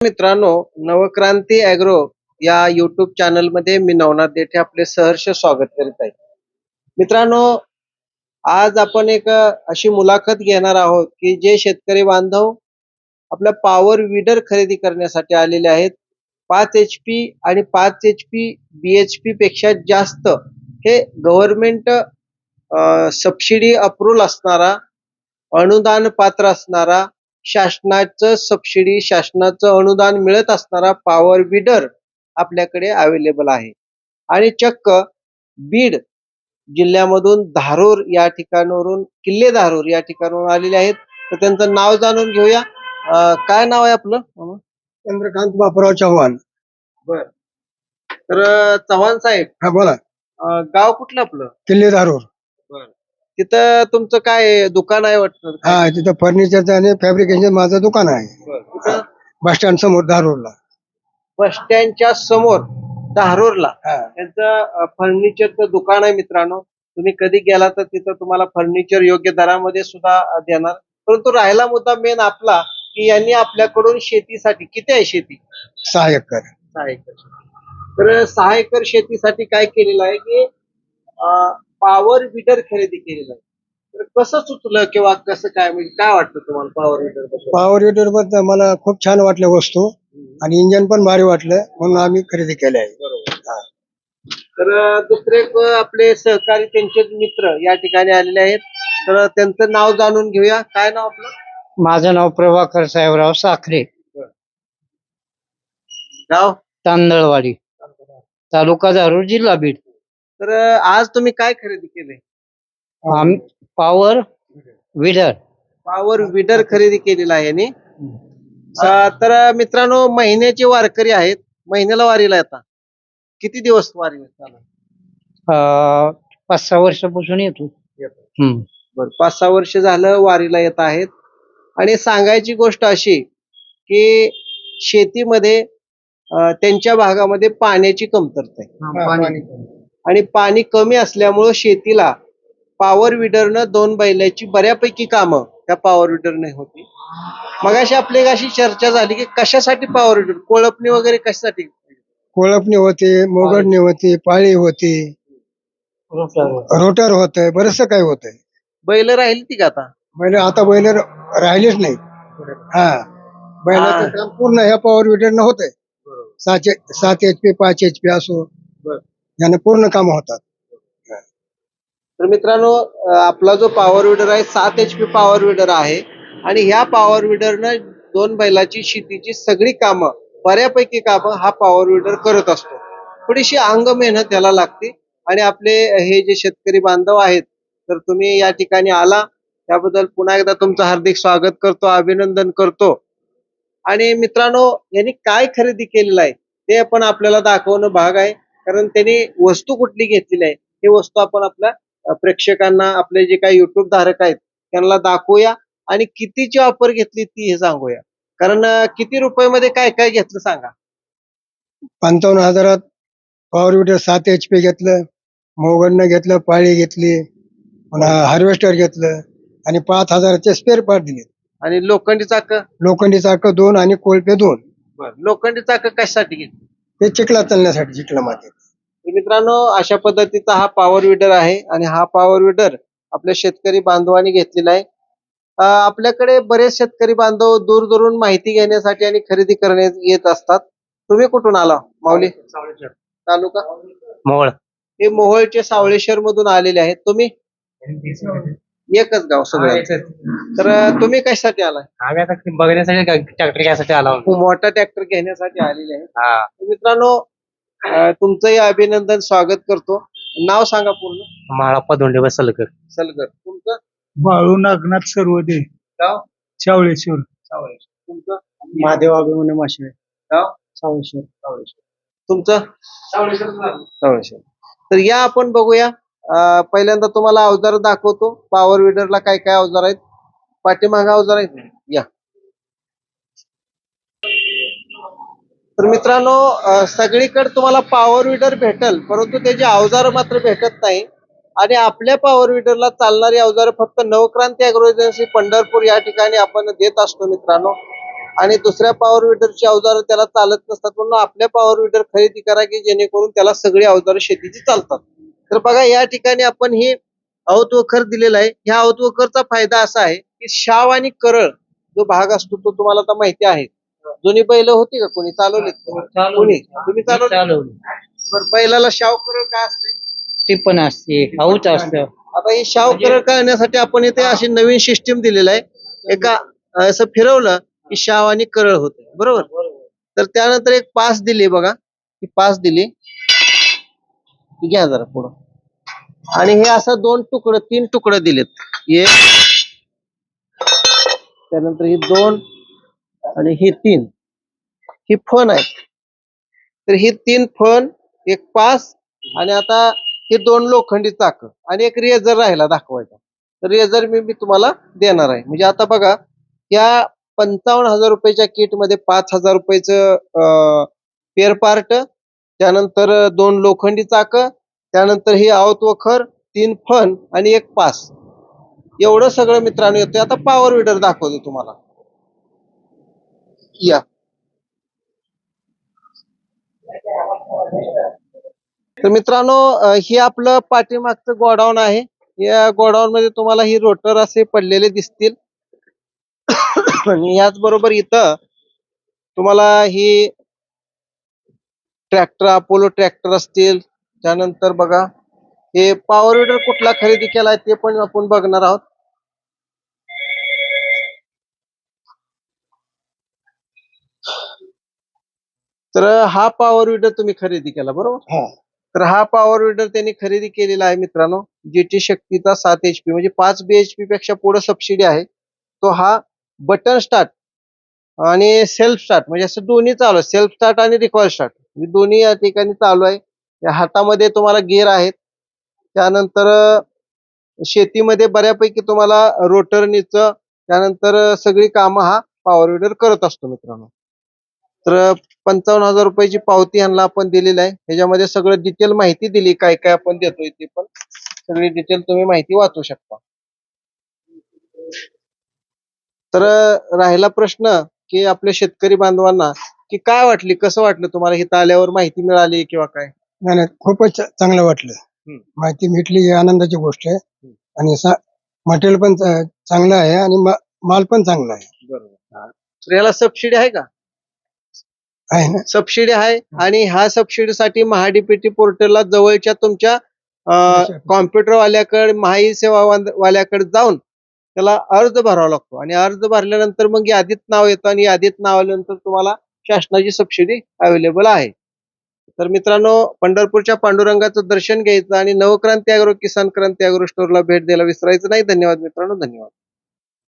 मित्रांनो नवक्रांती अॅग्रो या युट्यूब चॅनलमध्ये मी नवनाथ देठे आपले सहर्ष स्वागत करीत आहे. मित्रांनो आज आपण एक अशी मुलाखत घेणार आहोत की जे शेतकरी बांधव आपल्या पॉवर विडर खरेदी करण्यासाठी आलेले आहेत. पाच एच पी आणि पाच H P B H P पेक्षा जास्त हे गव्हर्नमेंट सबसिडी अप्रुव्हल असणारा अनुदान पात्र असणारा शासनाचं सबसिडी शासनाचं अनुदान मिळत असणारा पॉवर विडर आपल्याकडे अवेलेबल आहे. आणि चक्क बीड जिल्ह्यामधून धारूर या ठिकाणावरून किल्ले धारूर या ठिकाणावरून आलेले आहेत. तर त्यांचं नाव जाणून घेऊया. काय नाव आहे आपलं? चंद्रकांत बापूराव चव्हाण. बर. तर चव्हाण साहेब. हा बोला. अं, गाव कुठलं आपलं? किल्ले धारूर. तिथं तुमचं काय दुकान आहे वाटतं? हा तिथं फर्निचरचं आणि फॅब्रिकेशन माझं दुकान आहे. बरं. कुठं? बस स्टँड समोर धारूरला. बस स्टँडच्या समोर धारूरला. हा. त्यांचं फर्निचरचं दुकान आहे मित्रांनो. तुम्ही कधी गेला तर तिथं तुम्हाला फर्निचर योग्य दरामध्ये सुद्धा अं, देणार. परंतु राहिला मुद्दा मेन आपला की यांनी आपल्याकडून शेतीसाठी किती आहे शेती? सहा एकर. सहा एकर तर सहा एकर शेतीसाठी काय केलेलं आहे की पॉवर विडर खरेदी केलेलं आहे. तर कसं सुचलं किंवा कसं काय म्हणजे काय वाटतं तुम्हाला पॉवर विडरबद्दल? पॉवर विडरबद्दल मला खूप छान वाटल्या वस्तू आणि इंजन पण भारी वाटलं म्हणून आम्ही खरेदी केले आहे बरोबर. हा. तर अं, दुसरे एक, आपले सहकारी त्यांचे मित्र या ठिकाणी आलेले आहेत. तर त्यांचं नाव जाणून घेऊया. काय नाव आपलं? माझं नाव प्रभाकर साहेबराव साखरे. गाव? तांदळवाडी. तालुका धारूर जिल्हा बीड. तर आज तुम्ही काय खरेदी केले आम पॉवर विडर पॉवर विडर खरेदी केलेला आहे यांनी. अं, तर मित्रांनो महिन्याचे वारकरी आहेत. महिन्याला वारीला येतात किती दिवस वारी चालू पाच सहा वर्षापासून येतो. हम्म. बरं पाच सहा वर्ष झालं वारीला येत आहेत. आणि सांगायची गोष्ट अशी की शेतीमध्ये अं, त्यांच्या भागामध्ये पाण्याची कमतरता आहे. आणि पाणी कमी असल्यामुळं शेतीला पॉवर विडरनं दोन बैलाची बऱ्यापैकी कामं त्या पॉवर विडरने होती. मग अशी आपली अशी चर्चा झाली की कशासाठी पॉवर विडर कोळपणी वगैरे कशासाठी? कोळपणी होते मोगडणी होती पाळी होती. रोटर होत बरस काय होतंय. बैल राहील ती का आता? बैल आता बैल राहिलेच नाही हा. बैलाचं. काम पूर्ण ह्या पॉवर विडरनं होतंय. सात सात एच पी पाच एच पी असो. यानं पूर्ण काम होतात. तर मित्रांनो आपला जो पॉवर विडर आहे सात एच पी पॉवर विडर आहे. आणि ह्या पॉवर विडरनं दोन बैलाची शेतीची सगळी कामं बऱ्यापैकी कामं हा पॉवर विडर करत असतो. थोडीशी अंग मेहनत त्याला लागते. आणि आपले हे जे शेतकरी बांधव आहेत तर तुम्ही या ठिकाणी आला. त्याबद्दल पुन्हा एकदा तुमचं हार्दिक स्वागत करतो अभिनंदन करतो. आणि मित्रांनो यांनी काय खरेदी केलेलं आहे ते पण आपल्याला दाखवणं भाग आहे. कारण त्यांनी वस्तू कुठली घेतलेली आहे ही वस्तू आपण आपल्या प्रेक्षकांना आपले जे काही युट्यूब धारक आहेत त्यांना दाखवूया आणि कितीची ऑफर घेतली ती हे सांगूया. कारण किती रुपयामध्ये काय काय घेतलं सांगा. पंचावन्न हजारात पॉवर विडर सात एच पी घेतलं मोगडनं घेतलं पाळी घेतली पुन्हा हार्वेस्टर घेतलं आणि पाच हजाराचे स्पेअर पार्ट दिले. आणि लोखंडी चाक? लोखंडी चाक दोन आणि कोळपे दोन. लोखंडी चाक कशासाठी घेतली? ते चिखला चालण्यासाठी चिखला मातीत मित्रांनो अशा पद्धतीचा हा पॉवर विडर आहे आणि हा पॉवर विडर आपल्या शेतकरी बांधवांनी घेतलेला आहे. आपल्याकडे बरेच शेतकरी बांधव दूर दूरून माहिती घेण्यासाठी आणि खरेदी करण्यात येत असतात. तुम्ही कुठून आला माऊली? तालुका? मोळ हे मोहोळचे सावळेश्वर मधून आलेले आहेत. तुम्ही? एकच गाव सगळं. तर तुम्ही कशासाठी आलाय? आम्ही आता बघण्यासाठी ट्रॅक्टर घ्यायसाठी आला खूप मोठा ट्रॅक्टर घेण्यासाठी आलेले हा. तर मित्रांनो अ, तुमचंही अभिनंदन स्वागत करतो. नाव सांगा पूर्ण. माळाप्पा धोंडे बसलकर सलगर. तुमचं? बाळू नागनाथ सर्वदे. गाव? चावळेश्वर. तुमचं? महादेव अभिमन्यू माशे गाव? सावळेश्वर सावळेश्वर तुमचं? सावळेश्वर तर या आपण बघूया. अं, पहिल्यांदा तुम्हाला अवजार दाखवतो. पॉवर विडरला काय काय अवजार आहेत? पाठीमागा अवजार आहेत? या. तर मित्रांनो सगळीकडे तुम्हाला पॉवर विडर भेटल परंतु त्याचे अवजार मात्र भेटत नाही. आणि आपल्या पॉवर विडरला चालणारी अवजार फक्त नवक्रांती अॅग्रो एजन्सी पंढरपूर या ठिकाणी आपण देत असतो मित्रांनो. आणि दुसऱ्या पॉवर विडरची अवजारं त्याला चालत नसतात म्हणून आपल्या पॉवर विडर खरेदी करा की जेणेकरून त्याला सगळी अवजारं शेतीची चालतात. तर बघा या ठिकाणी आपण ही अवत वखर दिलेला आहे. ह्या अवत वखरचा फायदा असा आहे की शाव आणि करळ जो भाग असतो तो तुम्हाला आता माहिती आहे. जुनी बैल होती का कोणी? चालवली. कोणी? तुम्ही चालवली? चालवलं. बरं बैलाला शाव करळ काय असते? ते पण असते हाऊच असतं. आता ही शाव करळ करण्यासाठी आपण इथे अशी नवीन सिस्टीम दिलेलं आहे. एका असं फिरवलं की शाव आणि करळ होते. बरोबर? तर त्यानंतर एक पास दिली बघा. ही पास दिली. ही घ्या जरा पुढं. आणि हे असं दोन तुकडं तीन तुकडं दिलेत. एक. त्यानंतर ही दोन. आणि ही तीन. ही फन आहेत. तर ही तीन फन एक पास आणि आता हे दोन लोखंडी चाक आणि एक रेझर राहिला दाखवायचा. तर रेझर मी मी तुम्हाला देणार आहे. म्हणजे आता बघा या पंचावन्न हजार रुपयाच्या किटमध्ये पाच हजार रुपयाचं पेअर पार्ट त्यानंतर दोन लोखंडी चाक त्यानंतर ही आवत वखर तीन फन आणि एक पास. एवढं सगळं मित्रांनो येतोय. आता पॉवर विडर दाखवतो तुम्हाला. या. तर मित्रांनो ही हे आपलं पाठीमागचं गोडाऊन आहे. या गोडाऊन मध्ये तुम्हाला ही रोटर असे पडलेले दिसतील. आणि याच बरोबर इथं तुम्हाला ही ट्रॅक्टर अपोलो ट्रॅक्टर असतील. त्यानंतर बघा हे पॉवर विडर कुठला खरेदी केलाय ते पण आपण बघणार आहोत. तर हा पॉवर विडर तुम्ही खरेदी केला बरोबर? हा. तर हा पॉवर विडर त्यांनी खरेदी केलेला आहे मित्रांनो जीटी शक्तीचा सात एच पी म्हणजे पाच बीएचपी पेक्षा पुढे सबसिडी आहे. तो हा बटन स्टार्ट आणि सेल्फ स्टार्ट म्हणजे असं दोन्ही चालू आहे. सेल्फ स्टार्ट आणि रिकॉर्ड स्टार्ट म्हणजे दोन्ही या ठिकाणी चालू आहे. या हातामध्ये तुम्हाला गिअर आहेत. त्यानंतर शेतीमध्ये बऱ्यापैकी तुम्हाला रोटरनीच त्यानंतर सगळी कामं हा पॉवर विडर करत असतो मित्रांनो. तर पंचावन्न हजार रुपयाची पावती यांना आपण दिलेली आहे. ह्याच्यामध्ये सगळं डिटेल माहिती दिली काय काय आपण देतोय ते पण सगळी डिटेल तुम्ही माहिती वाचू शकता. तर राहिला प्रश्न की आपल्या शेतकरी बांधवांना की काय वाटली कसं वाटलं तुम्हाला? इथं आल्यावर माहिती मिळाली किंवा काय? नाही नाही, खूपच चांगलं वाटलं. माहिती भेटली ही आनंदाची गोष्ट आहे. आणि मटेरियल पण चांगलं आहे आणि माल पण चांगला आहे. बरोबर. तर याला सबसिडी आहे का? आहे ना? सबसिडी आहे आणि ह्या सबसिडीसाठी महाडीपीटी पोर्टलला जवळच्या तुमच्या कॉम्प्युटर वाल्याकडे महाई सेवा वाल्याकडे जाऊन त्याला अर्ज भरावा लागतो. आणि अर्ज भरल्यानंतर मग यादीत नाव येतं आणि यादीत नाव आल्यानंतर तुम्हाला शासनाची सबसिडी अवेलेबल आहे. तर मित्रांनो पंढरपूरच्या पांडुरंगाचं दर्शन घ्यायचं आणि नवक्रांती अॅग्रो किसान क्रांती अॅग्रो स्टोअरला भेट द्यायला विसरायचं नाही. धन्यवाद मित्रांनो धन्यवाद.